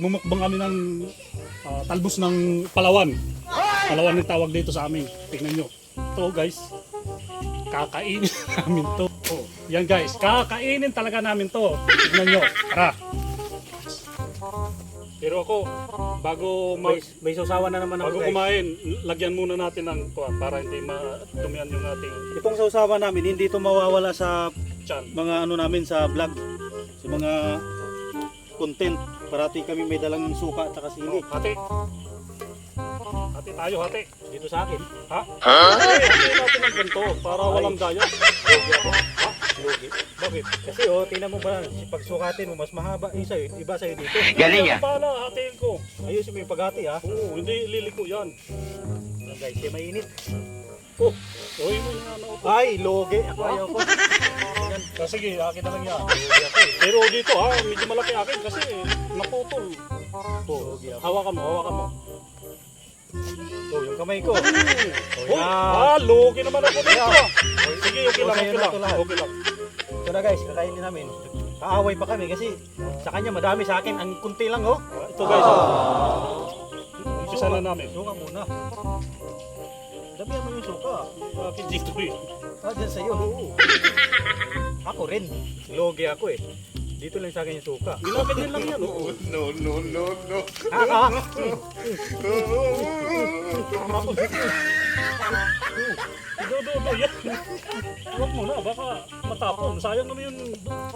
magmumukbang kami ng ah, talbos ng Palawan. Palawan yung tawag dito sa amin. Tingnan nyo. Ito guys, kakainin namin to. Oh, yan guys, kakainin talaga namin to. Tingnan nyo. Tara. Pero ako, bago mag, May, may na naman ako bago guys. kumain, lagyan muna natin ng kuwan para hindi madumihan yung ating Itong sausawan namin, hindi ito mawawala sa chan. mga ano namin sa vlog. Sa mga content. Parati kami may dalang suka at saka sili. Hati. Hati tayo, hati. Dito sa akin. Ha? Hati natin ng ganito para walang daya. Lugi ako. Ha? Lugi. Bakit? Kasi oh, tingnan mo ba, pag sukatin mo, mas mahaba yung sa'yo, iba sa'yo dito. Galing ah. Pala, hatiin ko. Ayusin mo yung paghati ha. Oo, hindi liliko yan. Guys, kaya mainit. Oh, uy mo yung ano. Ay, logi. Ako ayaw ko. Yan. Ah, sige, akin na lang yan. Pero dito ha, medyo malaki akin kasi naputol. Ako. hawakan mo, hawakan mo. Oh, yung kamay ko. Uy, yan. ah, lugi naman ako dito. ah. Sige, okay lang, Okay lang. ito. Okay lang. Ito na guys, kakainin namin. Kaaway pa kami kasi sa kanya madami sa akin. Ang kunti lang oh. Ito guys, oh. Umpisa na namin. Suka muna. Damihan mo yung suka. Akin dito eh. Ah, dyan sa'yo. Ako rin. Logi ako eh. Dito lang sa akin yung suka. Ginaganyan lang yan. Oh. No, no, no, no. Ah, ah. Do, do, do, yan. Huwag mo na, baka matapon. Sayang naman yung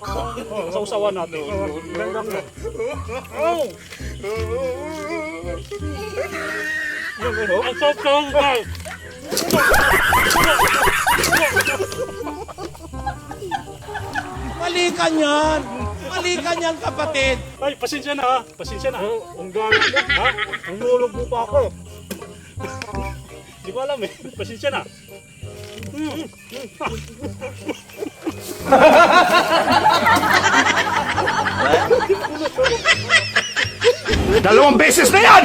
uh, sausawan natin. Gandang na. Oh! Yung ano? Ang sausawan guys! Mali ka niyan. Mali ka niyan, kapatid. Ay, pasensya na ha. Pasensya na. Oh, ang gano'n mo. Ha? Ang lulog mo pa ako. Di ko alam eh. Pasensya na. Dalawang beses na yan!